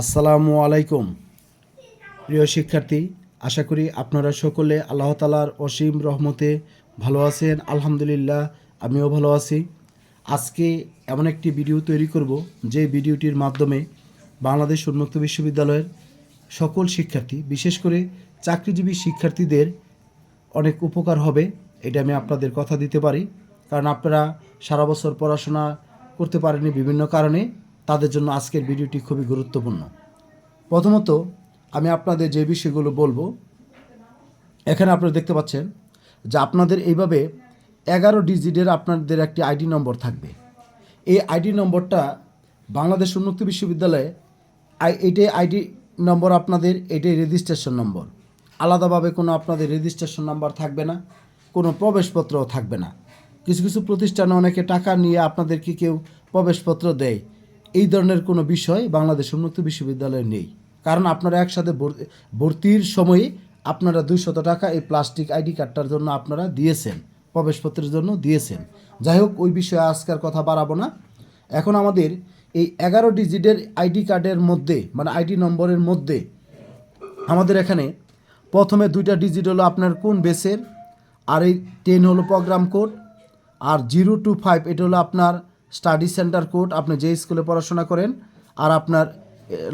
আসসালামু আলাইকুম। প্রিয় শিক্ষার্থী, আশা করি আপনারা সকলে আল্লাহ তালার অসীম রহমতে ভালো আছেন। আলহামদুলিল্লাহ, আমিও ভালো আছি। আজকে এমন একটি ভিডিও তৈরি করব, যে ভিডিওটির মাধ্যমে বাংলাদেশ উন্মুক্ত বিশ্ববিদ্যালয়ের সকল শিক্ষার্থী, বিশেষ করে চাকরিজীবী শিক্ষার্থীদের অনেক উপকার হবে, এটা আমি আপনাদের কথা দিতে পারি। কারণ আপনারা সারা বছর পড়াশোনা করতে পারেননি বিভিন্ন কারণে। তাদের জন্য আজকের ভিডিওটি খুবই গুরুত্বপূর্ণ। প্রথমত, আমি আপনাদের যে বিষয়গুলো বলব, এখানে আপনারা দেখতে পাচ্ছেন যে আপনাদের এইভাবে এগারো ডিজিটের আপনাদের একটি আইডি নম্বর থাকবে। এই আইডি নম্বরটা বাংলাদেশ উন্মুক্ত বিশ্ববিদ্যালয়ে আই এইটাই আইডি নম্বর আপনাদের, এটাই রেজিস্ট্রেশন নম্বর। আলাদাভাবে কোনো আপনাদের রেজিস্ট্রেশন নাম্বার থাকবে না, কোনো প্রবেশপত্রও থাকবে না। কিছু কিছু প্রতিষ্ঠানে অনেকে টাকা নিয়ে আপনাদেরকে কেউ প্রবেশপত্র দেয়। এই ধরনের কোনো বিষয় বাংলাদেশ উন্মুক্ত বিশ্ববিদ্যালয়ে নেই। কারণ আপনারা একসাথে ভর- ভর্তির সময়ে আপনারা দুইশত টাকা এই প্লাস্টিক আইডি কার্ডটার জন্য আপনারা দিয়েছেন, প্রবেশপত্রের জন্য দিয়েছেন। যাই হোক, ওই বিষয়ে আজকের কথা বাড়াবো না। এখন আমাদের এই এগারো ডিজিটের আইডি কার্ডের মধ্যে মানে আইডি নম্বরের মধ্যে আমাদের এখানে প্রথমে দুইটা ডিজিট হলো আপনার কোন বেসের আর এই টেন হলো প্রোগ্রাম কোড, আর জিরো টু ফাইভ, এটা হলো আপনার স্টাডি সেন্টার কোড, আপনি যে স্কুলে পড়াশোনা করেন, আর আপনার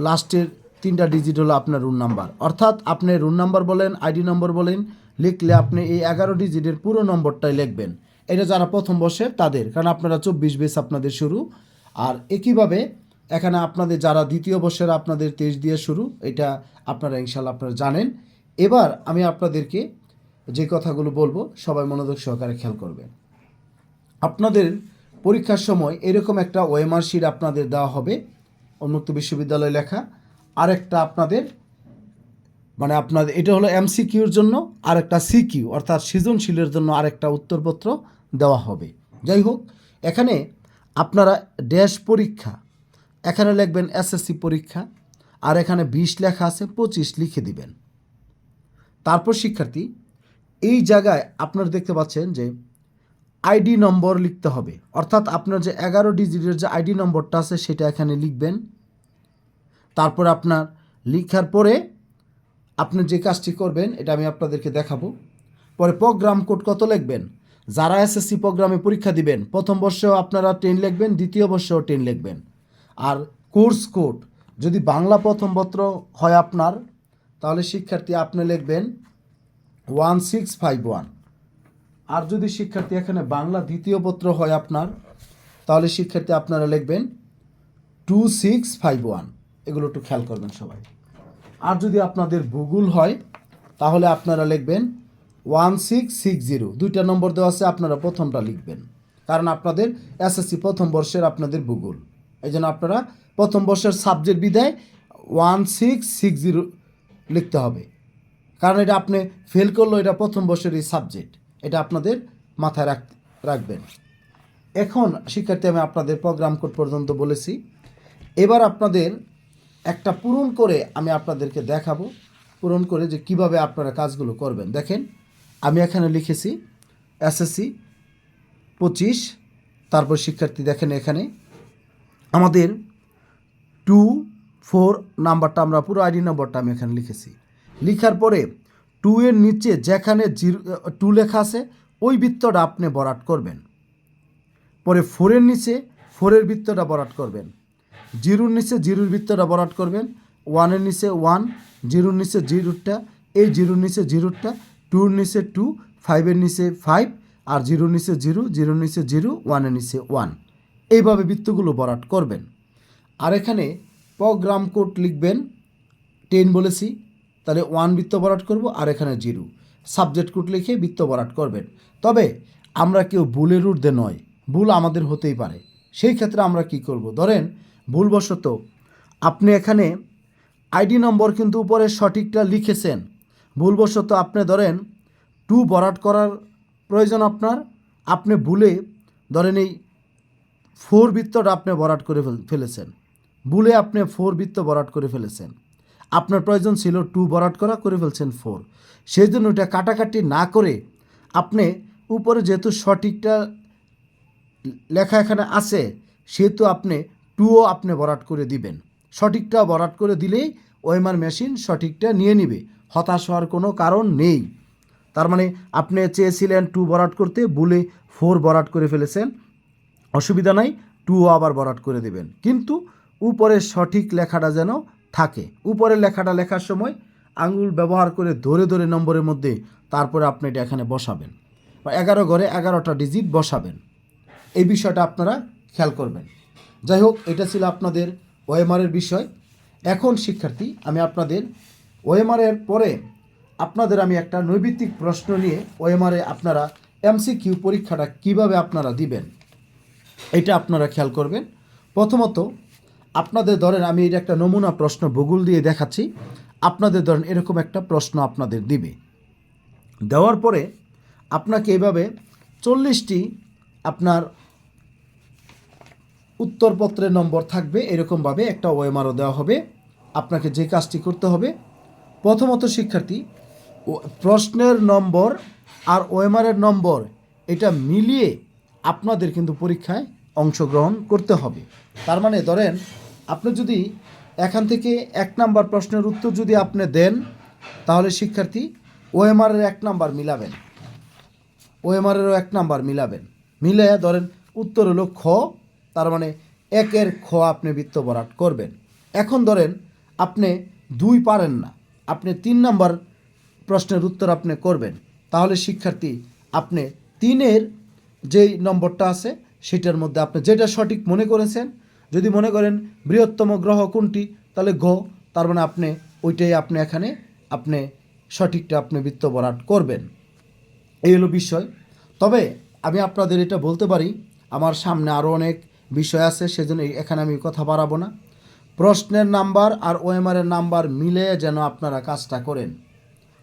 লাস্টের তিনটা ডিজিট হলো আপনার রুম নাম্বার অর্থাৎ আপনি রুম নাম্বার বলেন আইডি নম্বর বলেন, লিখলে আপনি এই এগারো ডিজিটের পুরো নম্বরটাই লিখবেন। এটা যারা প্রথম বসে, তাদের, কারণ আপনারা চব্বিশ বেস আপনাদের শুরু। আর একইভাবে, এখানে আপনাদের যারা দ্বিতীয় বর্ষের আপনাদের তেইশ দিয়ে শুরু, এটা আপনারা ইনশাল্লাহ আপনারা জানেন। এবার আমি আপনাদেরকে যে কথাগুলো বলব, সবাই মনোযোগ সহকারে খেয়াল করবেন। আপনাদের পরীক্ষার সময় এরকম একটা ওএমআর শিট আপনাদের দেওয়া হবে, উন্মুক্ত বিশ্ববিদ্যালয় লেখা। আরেকটা আপনাদের মানে আপনাদের, এটা হলো এমসিকিউর জন্য আর একটা সিকিউ অর্থাৎ সৃজনশীলের জন্য আরেকটা উত্তরপত্র দেওয়া হবে। যাই হোক, এখানে আপনারা ড্যাশ পরীক্ষা, এখানে লিখবেন এসএসসি পরীক্ষা, আর এখানে বিশ লেখা আছে, পঁচিশ লিখে দিবেন। তারপর শিক্ষার্থী, এই জায়গায় আপনারা দেখতে পাচ্ছেন যে আইডি নম্বর লিখতে হবে। অর্থাৎ আপনার যে এগারো ডিজিটের যে আইডি নম্বরটা আছে, সেটা এখানে লিখবেন। তারপর আপনার লিখার পরে আপনি যে কাজটি করবেন, এটা আমি আপনাদেরকে দেখাবো। পরে প্রোগ্রাম কোড কত লিখবেন? যারা এসএসসি প্রোগ্রামে পরীক্ষা দিবেন, প্রথম বর্ষেও আপনারা টেন লিখবেন, দ্বিতীয় বর্ষেও টেন লিখবেন। আর কোর্স কোড যদি বাংলা প্রথম পত্র হয় আপনার, তাহলে শিক্ষার্থী আপনি লিখবেন ওয়ান সিক্স ফাইভ ওয়ান আর যদি শিক্ষার্থী এখানে বাংলা দ্বিতীয় পত্র হয় আপনার, তাহলে শিক্ষার্থী আপনারা লিখবেন টু সিক্স ফাইভ ওয়ান এগুলো একটু খেয়াল করবেন সবাই। আর যদি আপনাদের ভূগোল হয়, তাহলে আপনারা লিখবেন ওয়ান সিক্স সিক্স জিরো দুইটা নম্বর দেওয়া আছে, আপনারা প্রথমটা লিখবেন। কারণ আপনাদের এসএসসি প্রথম বর্ষের আপনাদের ভূগোল। এই জন্য আপনারা প্রথম বর্ষের সাবজেক্ট বিদায় ওয়ান সিক্স সিক্স জিরো লিখতে হবে। কারণ এটা আপনি ফেল করল এটা প্রথম বর্ষের এই সাবজেক্ট এটা আপনাদের মাথায় রাখ, রাখবেন। এখন, শিক্ষার্থী, আমি আপনাদের প্রোগ্রাম কোড পর্যন্ত বলেছি। এবার আপনাদের একটা পূরণ করে আমি আপনাদেরকে দেখাবো, পূরণ করে যে কীভাবে আপনারা কাজগুলো করবেন। দেখেন, আমি এখানে লিখেছি এসএসসি পঁচিশ, তারপর শিক্ষার্থী, দেখেন এখানে। আমাদের টু ফোর নাম্বারটা আমরা পুরো আইডি নম্বরটা আমি এখানে লিখেছি। লিখার পরে টু এর নিচে যেখানে জিরো টু লেখা আছে, ওই বৃত্তটা আপনি বরাট করবেন। পরে ফোরের নিচে ফোরের বৃত্তটা বরাট করবেন। জিরোর নিচে জিরোর বৃত্তটা বরাট করবেন। ওয়ানের নিচে ওয়ান, জিরোর নিচে জিরোরটা, এই জিরোর নিচে জিরোরটা, টুর নিচে টু, ফাইভের নিচে ফাইভ, আর জিরোর নিচে জিরো, জিরোর নিচে জিরো, ওয়ানের নিচে ওয়ান। এইভাবে বৃত্তগুলো বরাট করবেন। আর এখানে প্রোগ্রাম কোড লিখবেন। টেন বলেছি। তাহলে ওয়ান বৃত্ত বরাট করব আর এখানে জিরো সাবজেক্ট কোড লিখে বৃত্ত বরাট করবেন। তবে আমরা কেউ ভুলের ঊর্ধ্বে নয়, ভুল আমাদের হতেই পারে। সেই ক্ষেত্রে আমরা কি করব? ধরেন ভুলবশত আপনি এখানে আইডি নম্বর কিন্তু উপরে সঠিকটা লিখেছেন। ভুলবশত আপনি ধরেন টু বরাট করার প্রয়োজন আপনার। আপনি ভুলে ধরেন এই ফোর বৃত্তটা আপনি বরাট করে ফেল- ফেলেছেন। ভুলে আপনি ফোর বৃত্ত বরাট করে ফেলেছেন। আপনার প্রয়োজন ছিল টু বরাট করা, করে ফেলছেন ফোর। সেই জন্য ওটা কাটাকাটি না করে আপনি উপরে যেহেতু সঠিকটা লেখা এখানে আছে, সেহেতু আপনি টুও আপনি বরাট করে দিবেন। সঠিকটা বরাট করে দিলেই ওয়েমার মেশিন সঠিকটা নিয়ে নিবে। হতাশ হওয়ার কোনো কারণ নেই। তার মানে আপনি চেয়েছিলেন টু বরাট করতে বলে ফোর বরাট করে ফেলেছেন। অসুবিধা নাই, টুও আবার বরাট করে দেবেন। কিন্তু উপরের সঠিক লেখাটা যেন থাকে। উপরের লেখাটা লেখার সময় আঙুল ব্যবহার করে ধরে ধরে নম্বরের মধ্যে তারপরে আপনি এটা এখানে বসাবেন। বা এগারো ঘরে এগারোটা ডিজিট বসাবেন। এই বিষয়টা আপনারা খেয়াল করবেন। যাই হোক, এটা ছিল আপনাদের ওএমআরের বিষয়। এখন শিক্ষার্থী, আমি আপনাদের ওএমআরের পরে আপনাদের আমি একটা নৈবিত্তিক প্রশ্ন নিয়ে ওএমআরে আপনারা এমসিকিউ পরীক্ষাটা কীভাবে আপনারা দিবেন, এটা আপনারা খেয়াল করবেন। প্রথমত আপনাদের ধরেন আমি এটা একটা নমুনা প্রশ্ন ভূগোল দিয়ে দেখাচ্ছি। আপনাদের ধরেন এরকম একটা প্রশ্ন আপনাদের দিবে। দেওয়ার পরে আপনাকে এভাবে চল্লিশটি আপনার উত্তরপত্রের নম্বর থাকবে, এরকমভাবে একটা ওএমআরও দেওয়া হবে। আপনাকে যে কাজটি করতে হবে, প্রথমত শিক্ষার্থী প্রশ্নের নম্বর আর ওএমআরের নম্বর, এটা মিলিয়ে আপনাদের কিন্তু পরীক্ষায় অংশগ্রহণ করতে হবে। তার মানে ধরেন, আপনি যদি এখান থেকে এক নাম্বার প্রশ্নের উত্তর যদি আপনি দেন, তাহলে শিক্ষার্থী ওএমআরের এক নাম্বার মিলাবেন। ওএমআরেরও এক নাম্বার মিলাবেন। মিলে ধরেন উত্তর হলো খ, তার মানে একের খ আপনি বৃত্ত বরাট করবেন। এখন ধরেন, আপনি দুই পারেন না, আপনি তিন নাম্বার প্রশ্নের উত্তর আপনি করবেন। তাহলে শিক্ষার্থী, আপনি তিনের যেই নম্বরটা আছে সেটার মধ্যে আপনি যেটা সঠিক মনে করেছেন, যদি মনে করেন বৃহত্তম গ্রহ কোনটি, তাহলে ঘ তার মানে আপনি, ওইটাই আপনি এখানে, আপনি সঠিকটা আপনি বৃত্ত বরাট করবেন। এই হলো বিষয়। তবে আমি আপনাদের এটা বলতে পারি, আমার সামনে আরও অনেক বিষয় আছে, সেজন্য এখানে আমি কথা বাড়াবো না। প্রশ্নের নাম্বার আর ওএমআরের নাম্বার মিলে যেন আপনারা কাজটা করেন।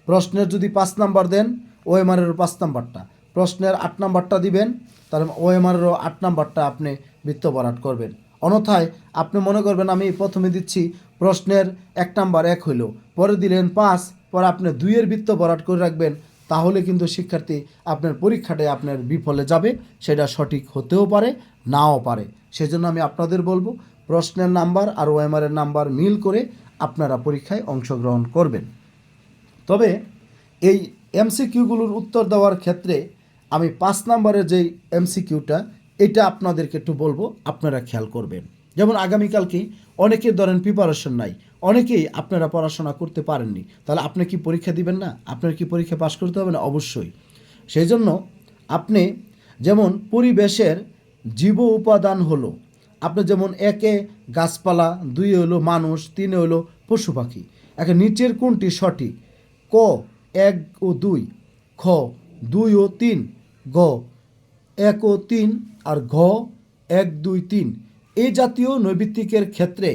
প্রশ্নের যদি পাঁচ নাম্বার দেন ওএমআরেরও পাঁচ নাম্বারটা। প্রশ্নের আট নাম্বারটা দিবেন তাহলে ওএমআরেরও আট নাম্বারটা আপনি বৃত্ত বরাট করবেন। অন্যথায় আপনি মনে করবেন, আমি প্রথমে দিচ্ছি প্রশ্নের এক নাম্বার এক হইল, পরে দিলেন পাঁচ, পরে আপনি দুইয়ের বৃত্ত বরাট করে রাখবেন, তাহলে কিন্তু শিক্ষার্থী আপনার পরীক্ষাটায় আপনার বিফলে যাবে, সেটা সঠিক হতেও পারে, নাও পারে। সেজন্য আমি আপনাদের বলব, প্রশ্নের নাম্বার আর ওএমআরের নাম্বার মিল করে আপনারা পরীক্ষায় অংশগ্রহণ করবেন। তবে এই এমসিকিউগুলোর উত্তর দেওয়ার ক্ষেত্রে আমি পাঁচ নম্বরের যেই এমসিকিউটা, এটা আপনাদেরকে একটু বলব, আপনারা খেয়াল করবেন। যেমন আগামীকালকে অনেকের ধরেন প্রিপারেশন নাই, অনেকেই আপনারা পড়াশোনা করতে পারেননি, তাহলে আপনি কি পরীক্ষা দিবেন না? আপনার কি পরীক্ষা পাশ করতে হবে না? অবশ্যই। সেই জন্য আপনি যেমন পরিবেশের জীব উপাদান হলো, আপনি যেমন একে গাছপালা, দুই হলো মানুষ, তিনে হলো পশু পাখি একে নিচের কোনটি সঠিক? ক, এক ও দুই, খ, দুই ও তিন গ, এক ও তিন আর ঘ, এক, দুই, তিন। এই জাতীয় নৈবিত্তিকের ক্ষেত্রে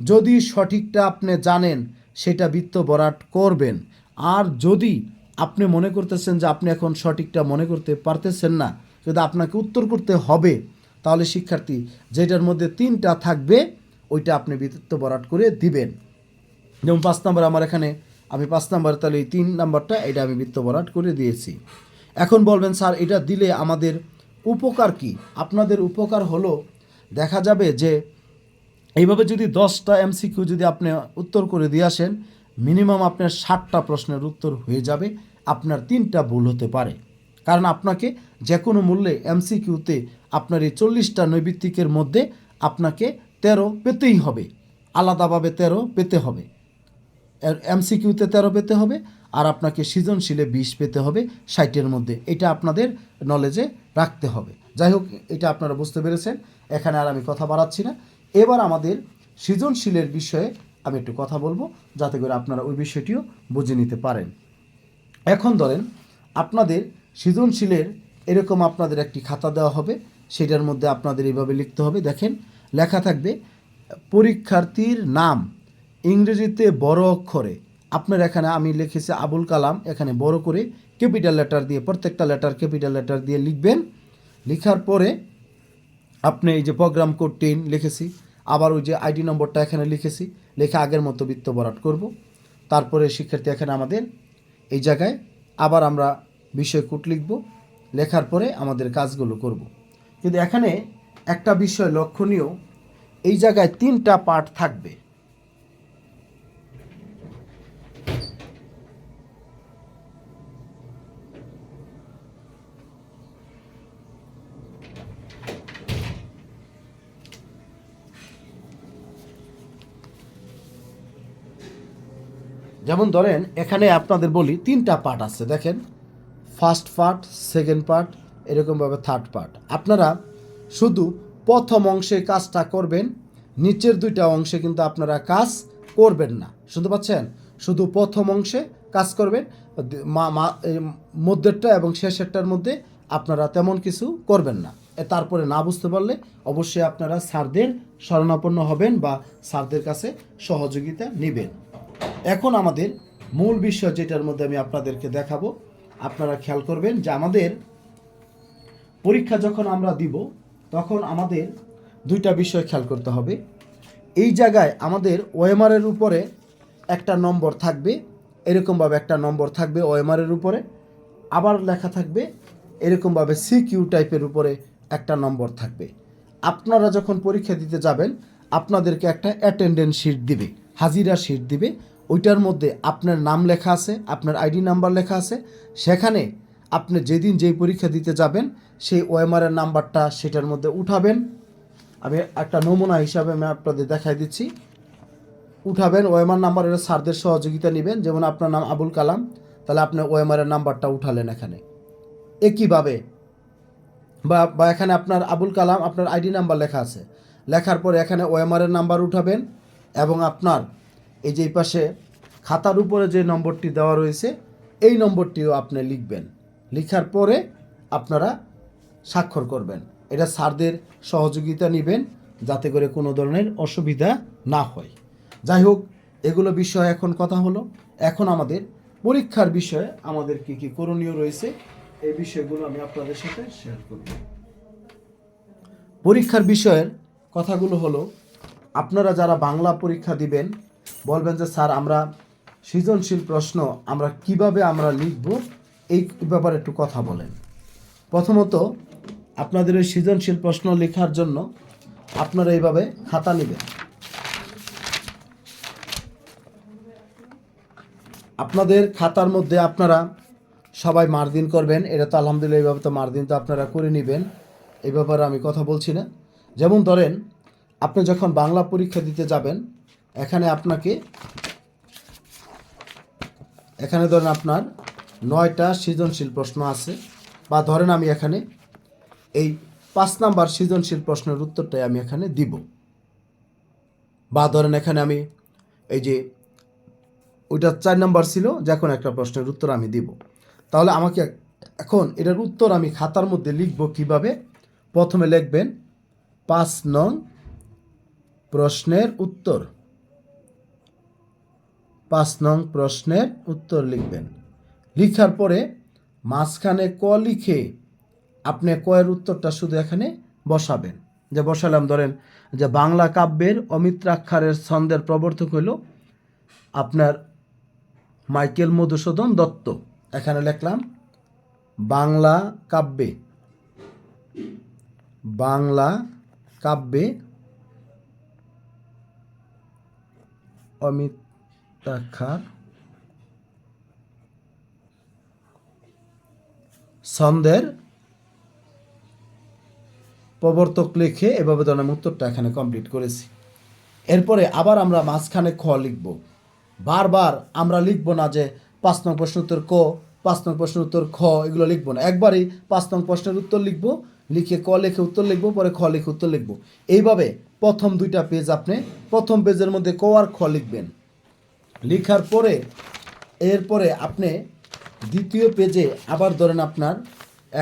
যদি সঠিকটা আপনি জানেন, সেটা বৃত্ত বরাট করবেন। আর যদি আপনি মনে করতেছেন যে আপনি এখন সঠিকটা মনে করতে পারতেছেন না, যদি আপনাকে উত্তর করতে হবে, তাহলে শিক্ষার্থী, যেটার মধ্যে তিনটা থাকবে, ওইটা আপনি বৃত্ত বরাট করে দিবেন। যেমন পাঁচ নাম্বার আমার এখানে, আমি পাঁচ নাম্বার, তাহলে এই তিন নম্বরটা এটা আমি বৃত্ত বরাট করে দিয়েছি। এখন বলবেন, স্যার, এটা দিলে আমাদের উপকার কি? আপনাদের উপকার হলো, দেখা যাবে যে এইভাবে যদি দশটা এমসিকিউ যদি আপনি উত্তর করে দিয়ে আসেন, মিনিমাম আপনার ষাটটা প্রশ্নের উত্তর হয়ে যাবে, আপনার তিনটা ভুল হতে পারে। কারণ আপনাকে যে কোনো মূল্যে এমসিকিউতে আপনার এই চল্লিশটা নৈবিত্তিকের মধ্যে আপনাকে তেরো পেতেই হবে। আলাদাভাবে তেরো পেতে হবে। এমসিকিউতে তেরো পেতে হবে আর আপনাকে সৃজনশীলে বিশ পেতে হবে ষাটের মধ্যে। এটা আপনাদের নলেজে রাখতে হবে। যাই হোক, এটা আপনারা বুঝতে পেরেছেন। এখানে আর আমি কথা বাড়াচ্ছি না। এবার আমাদের সৃজনশীলের বিষয়ে আমি একটু কথা বলব, যাতে করে আপনারা ওই বিষয়টিও বুঝে নিতে পারেন। এখন ধরেন, আপনাদের সৃজনশীলের এরকম আপনাদের একটি খাতা দেওয়া হবে। সেটার মধ্যে আপনাদের এইভাবে লিখতে হবে। দেখেন, লেখা থাকবে, পরীক্ষার্থীর নাম। ইংরেজিতে বড় অক্ষরে, আপনার এখানে আমি লিখেছি আবুল কালাম, এখানে বড় করে ক্যাপিটাল লেটার দিয়ে, প্রত্যেকটা লেটার ক্যাপিটাল লেটার দিয়ে লিখবেন। লেখার পরে আপনি এই যে প্রোগ্রাম কোড টেন লিখেছি, আবার ওই যে আইডি নম্বরটা এখানে লিখেছি, লেখা আগের মতো বৃত্ত বরাট করব। তারপরে শিক্ষার্থী এখানে আমাদের এই জায়গায় আবার আমরা বিষয় কোড লিখব, লেখার পরে আমাদের কাজগুলো করব। কিন্তু এখানে একটা বিষয় লক্ষণীয়, এই জায়গায় তিনটা পার্ট থাকবে। যেমন ধরেন, এখানে আপনাদের বলি তিনটা পার্ট আছে, দেখেন। ফার্স্ট পার্ট সেকেন্ড পার্ট এরকমভাবে থার্ড পার্ট আপনারা শুধু প্রথম অংশে কাজটা করবেন, নিচের দুইটা অংশে কিন্তু আপনারা কাজ করবেন না। শুনতে পাচ্ছেন? শুধু প্রথম অংশে কাজ করবেন মধ্যেরটা এবং শেষেরটার মধ্যে আপনারা তেমন কিছু করবেন না। তারপরে না বুঝতে পারলে অবশ্যই আপনারা স্যারদের শরণাপন্ন হবেন বা স্যারদের কাছে সহযোগিতা নেবেন। এখন আমাদের মূল বিষয় যেটার মধ্যে আমি আপনাদেরকে দেখাবো, আপনারা খেয়াল করবেন যে আমাদের পরীক্ষা যখন আমরা দিব, তখন আমাদের দুইটা বিষয় খেয়াল করতে হবে। এই জায়গায় আমাদের ওএমআরের উপরে একটা নম্বর থাকবে, এরকমভাবে একটা নম্বর থাকবে ওএমআরের উপরে। আবার লেখা থাকবে, এরকমভাবে সি কিউ টাইপের উপরে একটা নম্বর থাকবে। আপনারা যখন পরীক্ষা দিতে যাবেন, আপনাদেরকে একটা অ্যাটেন্ডেন্স শিট দিবে, হাজিরা শিট দিবে। ওইটার মধ্যে আপনার নাম লেখা আছে, আপনার আইডি নাম্বার লেখা আছে। সেখানে আপনি যেদিন যেই পরীক্ষা দিতে যাবেন, সেই ওএমআরের নাম্বারটা সেটার মধ্যে উঠাবেন। আমি একটা নমুনা হিসাবে আমি আপনাদের দেখাই দিচ্ছি। উঠাবেন ওএমআর নাম্বারের স্যারদের সহযোগিতা নেবেন। যেমন আপনার নাম আবুল কালাম, তাহলে আপনি ওএমআরের নাম্বারটা উঠালেন এখানে। একইভাবে, বা বা এখানে আপনার আবুল কালাম, আপনার আইডি নাম্বার লেখা আছে। লেখার পরে এখানে ওএমআরের নাম্বার উঠাবেন এবং আপনার এই যে পাশে খাতার উপরে যে নম্বরটি দেওয়া রয়েছে, এই নম্বরটিও আপনি লিখবেন। লেখার পরে আপনারা স্বাক্ষর করবেন। এটা স্যারদের সহযোগিতা নেবেন যাতে করে কোনো ধরনের অসুবিধা না হয়। যাই হোক, এগুলো বিষয়ে এখন কথা হলো। এখন আমাদের পরীক্ষার বিষয়ে আমাদের কি কি করণীয় রয়েছে, এই বিষয়গুলো আমি আপনাদের সাথে শেয়ার করব। পরীক্ষার বিষয়ের কথাগুলো হলো, আপনারা যারা বাংলা পরীক্ষা দিবেন বলবেন যে, স্যার, আমরা সৃজনশীল প্রশ্ন, আমরা কীভাবে আমরা লিখব, এই ব্যাপারে একটু কথা বলেন। প্রথমত, আপনাদের ওই সৃজনশীল প্রশ্ন লেখার জন্য আপনারা এইভাবে খাতা নেবেন। আপনাদের খাতার মধ্যে আপনারা সবাই মার্জিন করবেন। এটা তো আলহামদুলিল্লাহ, এইভাবে তো মার্জিন তো আপনারা করে নেবেন। এই ব্যাপারে আমি কথা বলছি না। যেমন ধরেন, আপনি যখন বাংলা পরীক্ষা দিতে যাবেন এখানে আপনাকে, এখানে ধরেন আপনার নয়টা সৃজনশীল প্রশ্ন আছে, বা ধরেন আমি এখানে এই পাঁচ নাম্বার সৃজনশীল প্রশ্নের উত্তরটাই আমি এখানে দিব। বা ধরেন এখানে আমি এই যে ওইটা চার নাম্বার ছিল যখন একটা প্রশ্নের উত্তর আমি দিব। তাহলে আমাকে এখন এটার উত্তর আমি খাতার মধ্যে লিখব কীভাবে? প্রথমে লিখবেন পাঁচ নং প্রশ্নের উত্তর। পাঁচ নং প্রশ্নের উত্তর লিখবেন। লিখার পরে মাঝখানে ক লিখে আপনি কয়ের উত্তরটা শুধু এখানে বসাবেন। যে বসালাম, ধরেন যে বাংলা কাব্যের অমিত্রাক্ষারের ছন্দের প্রবর্তক হইল আপনার মাইকেল মধুসূদন দত্ত। এখানে লিখলাম, বাংলা কাব্যে বাংলা কাব্যে অমিতাক্ষার ছন্দের প্রবর্তক লিখে এভাবে ধরনের উত্তরটা এখানে কমপ্লিট করেছি। এরপরে আবার আমরা মাঝখানে খ লিখব। বারবার আমরা লিখব না যে পাঁচ নং প্রশ্ন উত্তর ক, পাঁচ নং প্রশ্ন উত্তর খ, এগুলো লিখব না। একবারই পাঁচ নং প্রশ্নের উত্তর লিখব, লিখে ক লিখে উত্তর লিখব, পরে খ লিখে উত্তর লিখব। এইভাবে প্রথম দুইটা পেজ আপনি, প্রথম পেজের মধ্যে ক আর খ লিখবেন। লিখার পরে, এরপরে আপনি দ্বিতীয় পেজে আবার ধরেন আপনার,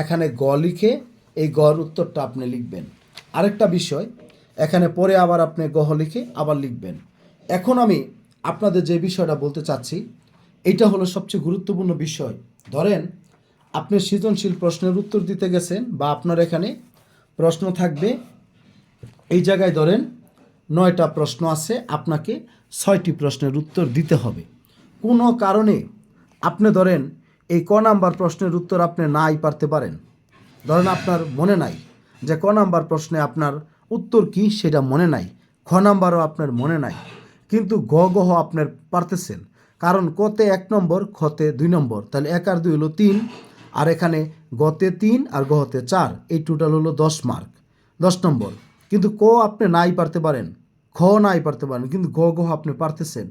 এখানে গ লিখে এই গর উত্তরটা আপনি লিখবেন। আরেকটা বিষয়, এখানে পরে আবার আপনি গহ লিখে আবার লিখবেন। এখন আমি আপনাদের যে বিষয়টা বলতে চাচ্ছি, এটা হলো সবচেয়ে গুরুত্বপূর্ণ বিষয়। ধরেন, আপনি সৃজনশীল প্রশ্নের উত্তর দিতে গেছেন বা আপনার এখানে প্রশ্ন থাকবে। এই জায়গায় ধরেন, নয়টা প্রশ্ন আছে আপনাকে ছয়টি প্রশ্নের উত্তর দিতে হবে। কোনো কারণে আপনি ধরেন এই ক নাম্বার প্রশ্নের উত্তর আপনি নাই পারতে পারেন? ধরেন আপনার মনে নাই যে ক নাম্বার প্রশ্নে আপনার উত্তর কি সেটা মনে নাই, খ নাম্বারও আপনার মনে নাই, কিন্তু গ গহ আপনার পারতেছেন। কারণ কতে এক নম্বর, খতে দুই নম্বর, তাহলে এক আর দুই হলো তিন, আর এখানে গতে তিন আর গহতে চার, এই টোটাল হলো দশ মার্ক দশ নম্বর। কিন্তু ক আপনি নাই পারতে পারেন খ নাই পারতে পারেন, কিন্তু গ গহ আপনি পারতেছেন।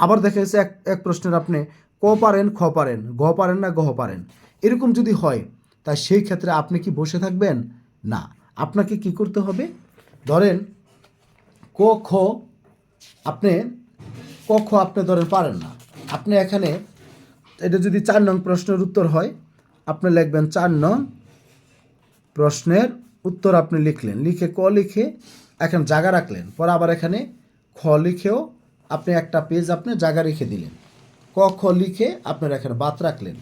আবার দেখা যাচ্ছে এক এক প্রশ্নের আপনি, ক পারেন, খ পারেন, গ পারেন না গহ পারেন। এরকম যদি হয়, তাই সেই ক্ষেত্রে আপনি কি বসে থাকবেন? না। আপনাকে কি করতে হবে? ধরেন, ক, খ, আপনি, ক, খ আপনি ধরেন পারেন না। আপনি এখানে, এটা যদি চার নং প্রশ্নের উত্তর হয়, আপনি লিখবেন চার নং প্রশ্নের উত্তর আপনি লিখলেন। লিখে ক লিখে এখন জায়গা রাখলেন। পরে আবার এখানে খ লিখেও আপনি একটা পেজ আপনি জায়গা রেখে দিলেন। ক, খ লিখে আপনার এখানে বাত রাখলেন।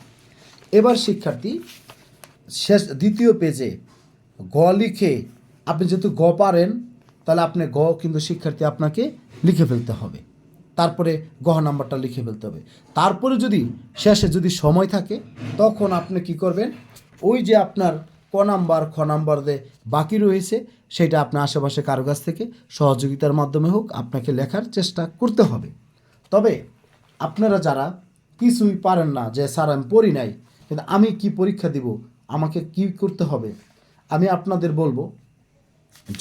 এবার শিক্ষার্থী, শেষ দ্বিতীয় পেজে গ লিখে আপনি যেহেতু গ পারেন, তাহলে আপনি গ কিন্তু শিক্ষার্থী আপনাকে লিখে ফেলতে হবে। তারপরে গহ নাম্বারটা লিখে ফেলতে হবে। তারপরে যদি শেষে যদি সময় থাকে, তখন আপনি কি করবেন? ওই যে আপনার ক নাম্বার, খ নাম্বার যে বাকি রয়েছে, সেটা আপনার আশেপাশে কারও কাছ থেকে সহযোগিতার মাধ্যমে হোক আপনাকে লেখার চেষ্টা করতে হবে। তবে আপনারা যারা কিছুই পারেন না, যে স্যার আমি পড়ি নাই, কিন্তু আমি কি পরীক্ষা দিব, আমাকে কি করতে হবে? আমি আপনাদের বলব,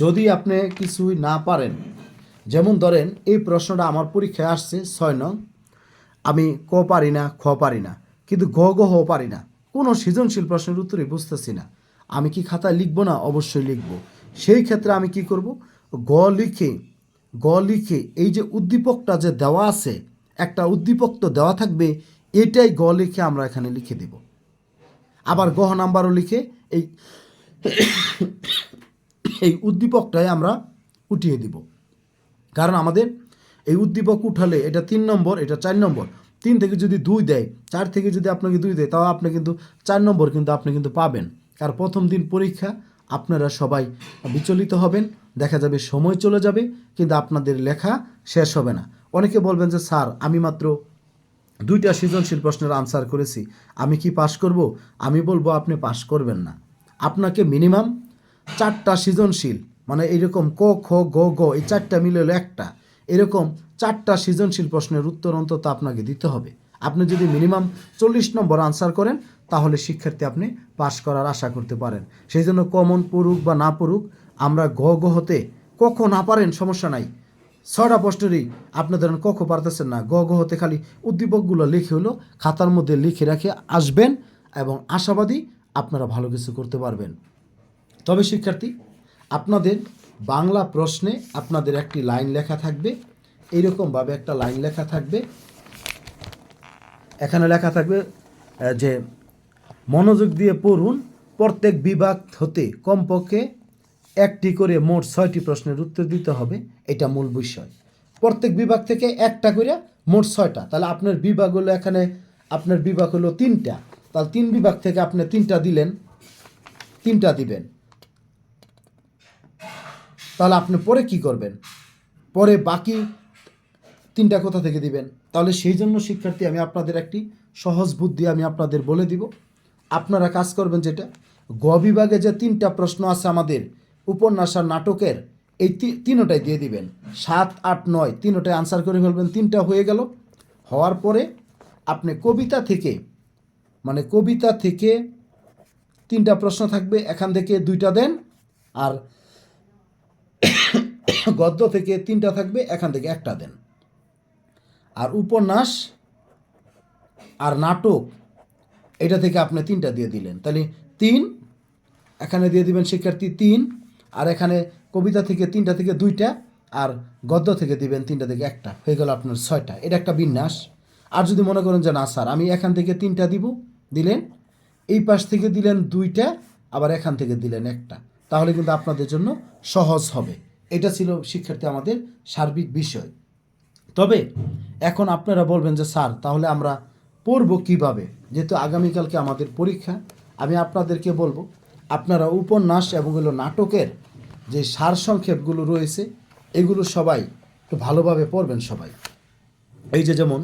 যদি আপনি কিছুই না পারেন, যেমন ধরেন এই প্রশ্নটা আমার পরীক্ষায় আসছে ছয় নং, আমি ক পারি না, খ পারি না, কিন্তু গ গ পারি না, কোনো সৃজনশীল প্রশ্নের উত্তরে বুঝতেছি না। আমি কি খাতায় লিখব না? অবশ্যই লিখব। সেই ক্ষেত্রে আমি কি করব? গ লিখে গ লিখে এই যে উদ্দীপকটা যে দেওয়া আছে, একটা উদ্দীপক তো দেওয়া থাকবে, এটাই গ লিখে আমরা এখানে লিখে দেব। আবার গহ নাম্বারও লিখে এই এই উদ্দীপকটাই আমরা উঠিয়ে দিব। কারণ আমাদের এই উদ্দীপক উঠালে এটা তিন নম্বর, এটা চার নম্বর। তিন থেকে যদি দুই দেয়, চার থেকে যদি আপনাকে দুই দেয়, তাও আপনি কিন্তু চার নম্বর কিন্তু আপনি কিন্তু পাবেন। কারণ প্রথম দিন পরীক্ষা, আপনারা সবাই বিচলিত হবেন, দেখা যাবে সময় চলে যাবে, কিন্তু আপনাদের লেখা শেষ হবে না। অনেকে বলবেন যে, স্যার, আমি মাত্র দুইটা সৃজনশীল প্রশ্নের আনসার করেছি। আমি কি পাশ করব? আমি বলব, আপনি পাশ করবেন না। আপনাকে মিনিমাম চারটা সৃজনশীল মানে এরকম ক, খ, গ গ, এই চারটা মিলে হলো একটা। এরকম চারটা সৃজনশীল প্রশ্নের উত্তর অন্তত আপনাকে দিতে হবে। আপনি যদি মিনিমাম চল্লিশ নম্বর আনসার করেন, তাহলে শিক্ষার্থী আপনি পাশ করার আশা করতে পারেন। সেই জন্য কমন পড়ুক বা না পড়ুক, আমরা গ গ হতে কখন না পারেন সমস্যা নাই। ছয়টা প্রশ্নেরই আপনি ধরেন কখ পারতেছেন না, গ গ হতে খালি উদ্দীপকগুলো লিখে হলো, খাতার মধ্যে লিখে রেখে আসবেন এবং আশাবাদী আপনারা ভালো কিছু করতে পারবেন। তবে শিক্ষার্থী, আপনাদের বাংলা প্রশ্নে আপনাদের একটি লাইন লেখা থাকবে এইরকমভাবে একটা লাইন লেখা থাকবে এখানে লেখা থাকবে যে মনোযোগ দিয়ে পড়ুন, প্রত্যেক বিভাগ হতে কমপক্ষে একটি করে মোট ছয়টি প্রশ্নের উত্তর দিতে হবে, এটা মূল বিষয়। প্রত্যেক বিভাগ থেকে একটা করে মোট ছয়টা, তাহলে আপনার বিভাগ হলো এখানে, আপনার বিভাগ হলো তিনটা, তাহলে তিন বিভাগ থেকে আপনি তিনটা দিলেন, তিনটা দিবেন। তাহলে আপনি পরে কি করবেন? পরে বাকি তিনটা কোথা থেকে দিবেন? তাহলে সেই জন্য, শিক্ষার্থী, আমি আপনাদের একটি সহজ বুদ্ধি আমি আপনাদের বলে দিব। আপনারা কাজ করবেন যেটা, গ বিভাগে যে তিনটা প্রশ্ন আছে আমাদের উপন্যাস আর নাটকের, এই তি- তিনোটাই দিয়ে দিবেন। সাত, আট, নয় তিনোটাই আনসার করে ফেলবেন, তিনটা হয়ে গেল। হওয়ার পরে আপনি কবিতা থেকে মানে কবিতা থেকে তিনটা প্রশ্ন থাকবে, এখান থেকে দুইটা দেন, আর গদ্য থেকে তিনটা থাকবে, এখান থেকে একটা দেন। আর উপন্যাস আর নাটক, এটা থেকে আপনি তিনটা দিয়ে দিলেন। তাহলে তিন, এখানে দিয়ে দিবেন শিক্ষার্থী তিন, আর এখানে কবিতা থেকে তিনটা থেকে দুইটা, আর গদ্য থেকে দিবেন তিনটা থেকে একটা। হয়ে গেল আপনার ছয়টা। এটা একটা বিন্যাস। আর যদি মনে করেন যে না স্যার, আমি এখান থেকে তিনটা দিব, দিলেন, এই পাশ থেকে দিলেন দুইটা, আবার এখান থেকে দিলেন একটা। তাহলে কিন্তু আপনাদের জন্য সহজ হবে। এটা ছিল শিক্ষার্থী আমাদের সার্বিক বিষয়। তবে এখন আপনারা বলবেন যে, স্যার, তাহলে আমরা পড়ব কীভাবে? যেহেতু আগামীকালকে আমাদের পরীক্ষা, আমি আপনাদেরকে বলব, আপনারা উপন্যাস এবং হলো নাটকের যে সারসংক্ষেপগুলো রয়েছে, এগুলো সবাই একটু ভালোভাবে পড়বেন সবাই। এই যে যেমন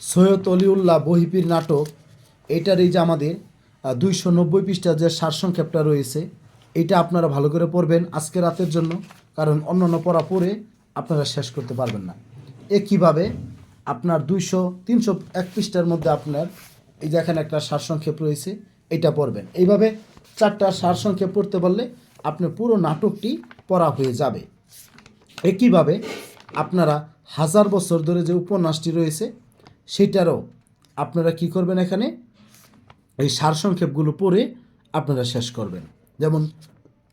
সৈয়দ অলিউল্লাহ বহিপির নাটক, এটার এই যে আমাদের দুইশো নব্বই পৃষ্ঠার যে সারসংক্ষেপটা রয়েছে, এটা আপনারা ভালো করে পড়বেন আজকে রাতের জন্য, কারণ অন্যান্য পড়া পড়ে আপনারা শেষ করতে পারবেন না। এ কীভাবে? আপনার দুইশো, তিনশো, এক পৃষ্ঠার মধ্যে আপনার এই যে এখানে একটা সারসংক্ষেপ রয়েছে এটা পড়বেন। এইভাবে চারটা সারসংক্ষেপ পড়তে পারলে আপনার পুরো নাটকটি পড়া হয়ে যাবে। একইভাবে আপনারা হাজার বছর ধরে যে উপন্যাসটি রয়েছে, সেটারও আপনারা কি করবেন এখানে? এই সারসংক্ষেপগুলো পড়ে আপনারা শেষ করবেন। যেমন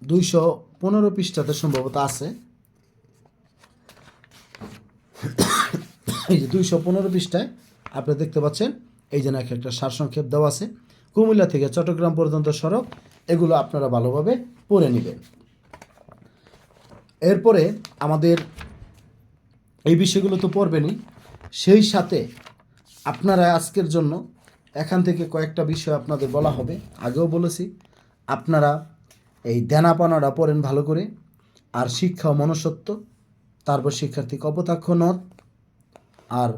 দুইশো পনেরো পৃষ্ঠাতে সম্ভবত আছে। এই যে দুইশো পনেরো পৃষ্ঠায় আপনি দেখতে পাচ্ছেন, এই যে নাকি একটা সারসংক্ষেপ দেওয়া আছে। কুমিল্লা থেকে চট্টগ্রাম পর্যন্ত সড়ক, এগুলো আপনারা ভালোভাবে পড়ে নেবেন। এরপরে আমাদের এই বিষয়গুলো তো পড়বেনই। সেই সাথে আপনারা আজকের জন্য এখান থেকে কয়েকটা বিষয় আপনাদের বলা হবে। আগেও বলেছি, আপনারা এই দেনাপানাটা পড়েন ভালো করে। আর শিক্ষা ও তারপর শিক্ষার্থী কপোতাক্ষ নদ আর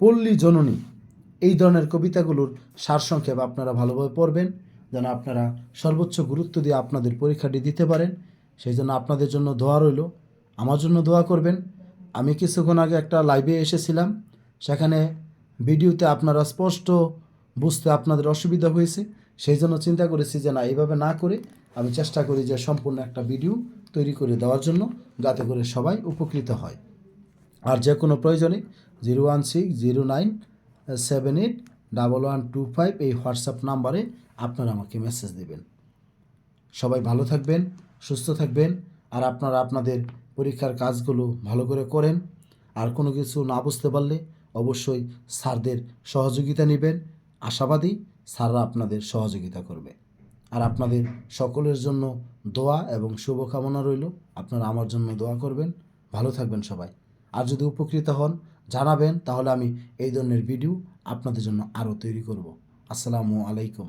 পল্লী জননী, এই ধরনের কবিতাগুলোর সারসংক্ষেপ আপনারা ভালোভাবে পড়বেন, যেন আপনারা সর্বোচ্চ গুরুত্ব দিয়ে আপনাদের পরীক্ষাটি দিতে পারেন। সেই জন্য আপনাদের জন্য দোয়া রইল। আমার জন্য দোয়া করবেন। আমি কিছুক্ষণ আগে একটা লাইভে এসেছিলাম। সেখানে ভিডিওতে আপনারা স্পষ্ট বুঝতে আপনাদের অসুবিধা হয়েছে। সেই জন্য চিন্তা করেছি যে না, এইভাবে না করে আমি চেষ্টা করি যে সম্পূর্ণ একটা ভিডিও তৈরি করে দেওয়ার জন্য, যাতে করে সবাই উপকৃত হয়। আর যে কোনো প্রয়োজনে zero one six zero nine seven eight double one two five এই হোয়াটসঅ্যাপ নাম্বারে আপনারা আমাকে মেসেজ দেবেন। সবাই ভালো থাকবেন, সুস্থ থাকবেন, আর আপনারা আপনাদের পরীক্ষার কাজগুলো ভালো করে করেন। আর কোনো কিছু না বুঝতে পারলে অবশ্যই স্যারদের সহযোগিতা নেবেন। আশাবাদী স্যাররা আপনাদের সহযোগিতা করবে। আর আপনাদের সকলের জন্য দোয়া এবং শুভকামনা রইল। আপনারা আমার জন্য দোয়া করবেন। ভালো থাকবেন সবাই। আর যদি উপকৃত হন জানাবেন তাহলে আমি এই ধরনের ভিডিও আপনাদের জন্য আরও তৈরি করব। আসসালামু আলাইকুম।